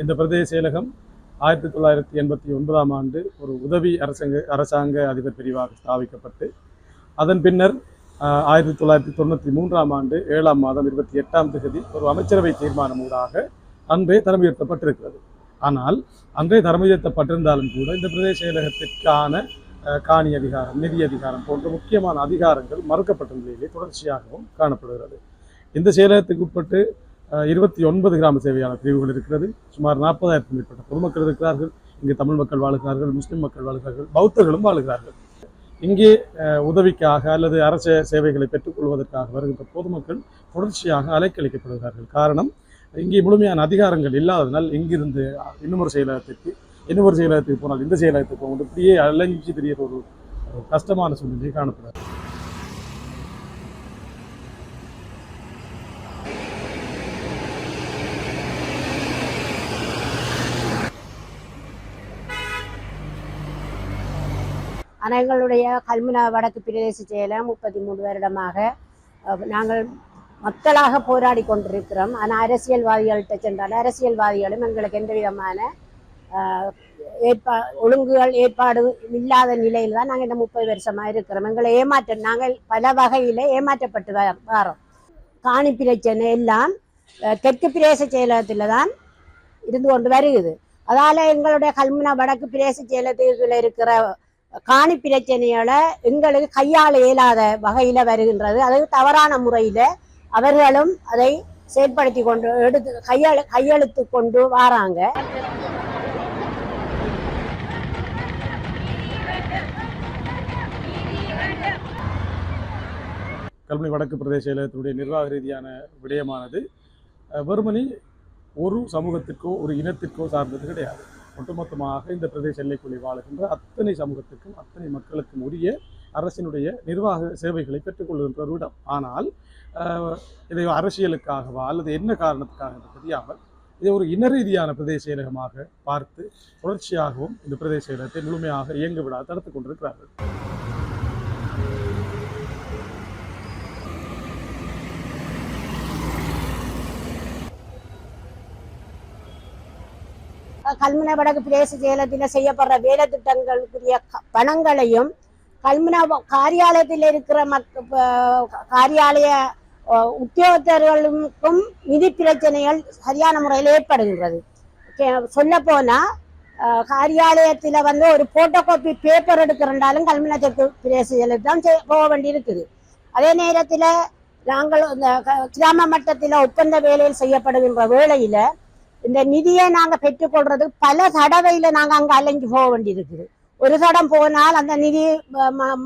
இந்த பிரதேச செயலகம் ஆயிரத்தி தொள்ளாயிரத்தி எண்பத்தி ஒன்பதாம் ஆண்டு ஒரு உதவி அரசாங்க அரசாங்க அதிபர் பிரிவாக ஸ்தாபிக்கப்பட்டு அதன் பின்னர் ஆயிரத்தி தொள்ளாயிரத்தி தொண்ணூற்றி மூன்றாம் ஆண்டு ஏழாம் மாதம் இருபத்தி எட்டாம் தேதி ஒரு அமைச்சரவை தீர்மானம் ஊடாக அன்றே தரம் உயர்த்தப்பட்டிருக்கிறது ஆனால் அன்றே தரம் உயர்த்தப்பட்டிருந்தாலும் கூட இந்த பிரதேச செயலகத்திற்கான காணி அதிகாரம் நிதி அதிகாரம் போன்ற முக்கியமான அதிகாரங்கள் மறுக்கப்பட்ட நிலையிலே தொடர்ச்சியாகவும் காணப்படுகிறது. இந்த செயலகத்துக்கு உட்பட்டு இருபத்தி ஒன்பது கிராம சேவையான பிரிவுகள் இருக்கிறது. சுமார் நாற்பதாயிரத்துக்கும் மேற்பட்ட பொதுமக்கள் இருக்கிறார்கள். இங்கே தமிழ் மக்கள் வாழுகிறார்கள் முஸ்லீம் மக்கள் வாழுகிறார்கள் பௌத்தர்களும் வாழுகிறார்கள். இங்கே உதவிக்காக அல்லது அரச சேவைகளை பெற்றுக்கொள்வதற்காக வருகின்ற பொதுமக்கள் தொடர்ச்சியாக அலைக்கழிக்கப்படுகிறார்கள். காரணம் இங்கே முழுமையான அதிகாரங்கள் இல்லாததினால் இங்கிருந்து இன்னொரு செயலகத்திற்கு இன்னொரு செயலகத்துக்கு போனால் இந்த செயலகத்துக்கு போகும்போது இப்படியே அலைஞ்சி தெரிய ஒரு ஒரு கஷ்டமான சூழ்நிலை காணப்படுகிறது. ஆனால் எங்களுடைய கல்முனா வடக்கு பிரதேச செயலம் முப்பத்தி மூணு வருடமாக நாங்கள் மக்களாக போராடி கொண்டிருக்கிறோம். ஆனால் அரசியல்வாதிகள்கிட்ட சென்றால் அரசியல்வாதிகளும் எங்களுக்கு எந்த விதமான ஏற்பா ஒழுங்குகள் ஏற்பாடு இல்லாத நிலையில் தான் நாங்கள் இந்த முப்பது வருஷமாக இருக்கிறோம். எங்களை ஏமாற்ற நாங்கள் பல வகையில் ஏமாற்றப்பட்டு வரோம். காணி பிரச்சனை எல்லாம் தெற்கு பிரதேச செயலகத்தில் தான் இருந்து கொண்டு வருகிறது. அதால எங்களுடைய கல்முனா வடக்கு பிரதேச செயலகத்தில் இருக்கிற காணி பிரச்சனைகளை எங்களுக்கு கையாள இயலாத வகையில வருகின்றது. அதாவது தவறான முறையில அவர்களும் அதை செயற்படுத்தி கொண்டு எடுத்து கையெழு கையெழுத்து கொண்டு வராங்க. கல்முனை வடக்கு பிரதேச செயலகத்தினுடைய நிர்வாக ரீதியான விடயமானது வெறுமனி ஒரு சமூகத்திற்கோ ஒரு இனத்திற்கோ சார்ந்தது கிடையாது. ஒட்டுமொத்தமாக இந்த பிரதேச எல்லைக்குள்ளே வாழுகின்ற அத்தனை சமூகத்துக்கும் அத்தனை மக்களுக்கும் உரிய அரசினுடைய நிர்வாக சேவைகளை பெற்றுக்கொள்கின்ற ஒரு இடம் ஆனால் இதை அரசியலுக்காகவா அல்லது என்ன காரணத்துக்காக என்று தெரியாமல் இதை ஒரு இன ரீதியான பிரதேச இலகமாக பார்த்து தொடர்ச்சியாகவும் இந்த பிரதேச இடத்தை முழுமையாக இயங்க விடாது தடுத்துக் கொண்டிருக்கிறார்கள். கல்முனை வடக்கு பிரதேச செயலகத்தில் செய்யப்படுற வேலை திட்டங்களுக்குரிய பணங்களையும் கல்முனா காரியாலயத்தில் இருக்கிற மக்க காரியாலய உத்தியோகத்தர்களுக்கும் நிதி பிரச்சனைகள் சரியான முறையில் ஏற்படுகின்றது. சொல்ல போனா காரியாலயத்தில் வந்து ஒரு போட்டோ காப்பி பேப்பர் எடுக்கிறண்டாலும் கல்முனை தெற்கு பிரதேச செயலகத்தில் தான் போக வேண்டி இருக்குது அதே நேரத்தில் நாங்கள் இந்த கிராம மட்டத்தில் ஒப்பந்த வேலையில் செய்யப்படுகின்ற வேளையில இந்த நிதியை நாங்க பெற்றுக்கொள்றது பல தடவையில நாங்க அங்க அலைஞ்சு போக வேண்டியிருக்குது. ஒரு தடம் போனால் அந்த நிதி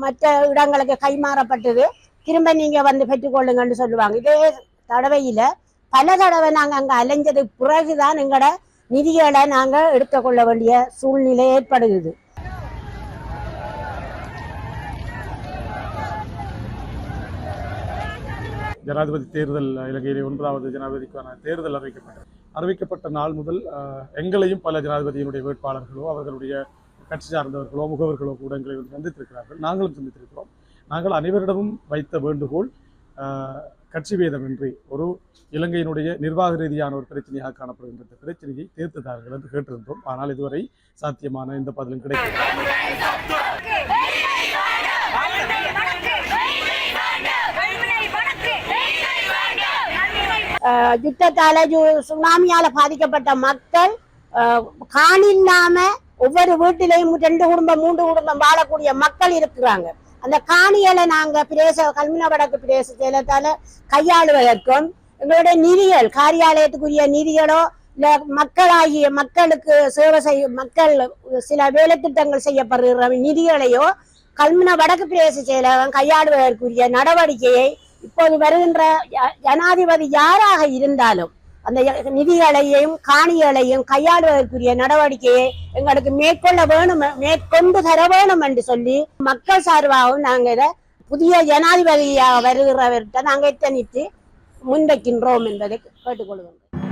மற்ற இடங்களுக்கு கைமாறப்பட்டது. திரும்ப நீங்க வந்து பெற்றுக்கொள்ளுங்கன்னு சொல்லுவாங்க. இதே தடவையில பல தடவை நாங்க அங்க அலைஞ்சது பிறகுதான் எங்களோட நிதிகளை நாங்க எடுத்துக்கொள்ள வேண்டிய சூழ்நிலை ஏற்படுகிறது. ஜனாதிபதி தேர்தல் இலங்கையிலே ஒன்பதாவது ஜனாதிபதிக்கான தேர்தல் அறிவிக்கப்பட்டது. அறிவிக்கப்பட்ட நாள் முதல் எங்களையும் பல ஜனாதிபதியினுடைய வேட்பாளர்களோ அவர்களுடைய கட்சி சார்ந்தவர்களோ முகவர்களோ கூட எங்களை வந்து சந்தித்திருக்கிறார்கள். நாங்களும் சந்தித்திருக்கிறோம். நாங்கள் அனைவரிடமும் வைத்த வேண்டுகோள் கட்சி வேதமின்றி ஒரு இலங்கையினுடைய நிர்வாக ரீதியான ஒரு பிரச்சனையாக காணப்படுகின்ற இந்த பிரச்சனையை தீர்த்துதார்கள் என்று கேட்டிருந்தோம். ஆனால் இதுவரை சாத்தியமான இந்த பதிலும் கிடைக்கிறது யுத்தத்தால சுனாமியால பாதிக்கப்பட்ட மக்கள் காணி இல்லாம ஒவ்வொரு வீட்டிலையும் ரெண்டு குடும்பம் மூன்று குடும்பம் வாழக்கூடிய மக்கள் இருக்கிறாங்க அந்த காணிகளை நாங்க பிரேச கல்மின வடக்கு பிரேச செயலத்தால கையாளுவதற்கும் எங்களுடைய நிதிகள் காரியாலயத்துக்குரிய நிதிகளோ இல்ல மக்களாகிய மக்களுக்கு சேவை செய்ய மக்கள் சில வேலை திட்டங்கள் செய்யப்படுகிற நிதிகளையோ கல்மின வடக்கு பிரதேச செயலகம் கையாளுவதற்குரிய நடவடிக்கையை இப்போது வருகின்ற ஜனாதிபதி யாராக இருந்தாலும் அந்த நிதிகளையும் காணிகளையும் கையாளுவதற்குரிய நடவடிக்கையை எங்களுக்கு மேற்கொள்ள வேணும் மேற்கொண்டு தர வேணும் என்று சொல்லி மக்கள் சார்பாகவும் நாங்க இதை புதிய ஜனாதிபதியாக வருகிறவர்கிட்ட நாங்கள் எத்தனித்து முன்வைக்கின்றோம் என்பதை கேட்டுக்கொள்வோம்